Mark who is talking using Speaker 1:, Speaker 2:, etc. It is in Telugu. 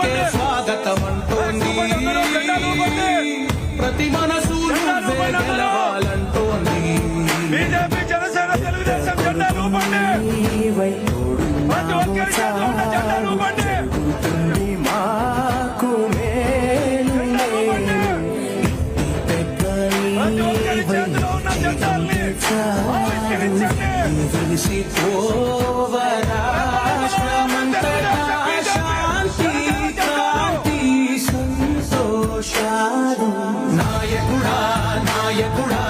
Speaker 1: నీకే స్వాగతం అంటోంది ప్రతి మనసు నువ్వే గెలవాలంటోంది.
Speaker 2: బీజేపీ జనసేన తెలుగుదేశం జెండా రూపండి ప్రతి ఒక్కరి చేతిలో ఉన్న జెండా రూపండి
Speaker 1: మాకు మేలు
Speaker 2: ప్రతి ఒక్కరి చేతిలో ఉన్న జెండాల్ని ఆవిష్కరించండి.
Speaker 1: తెలిసిపోవరా నాయకుడా నాయకుడా.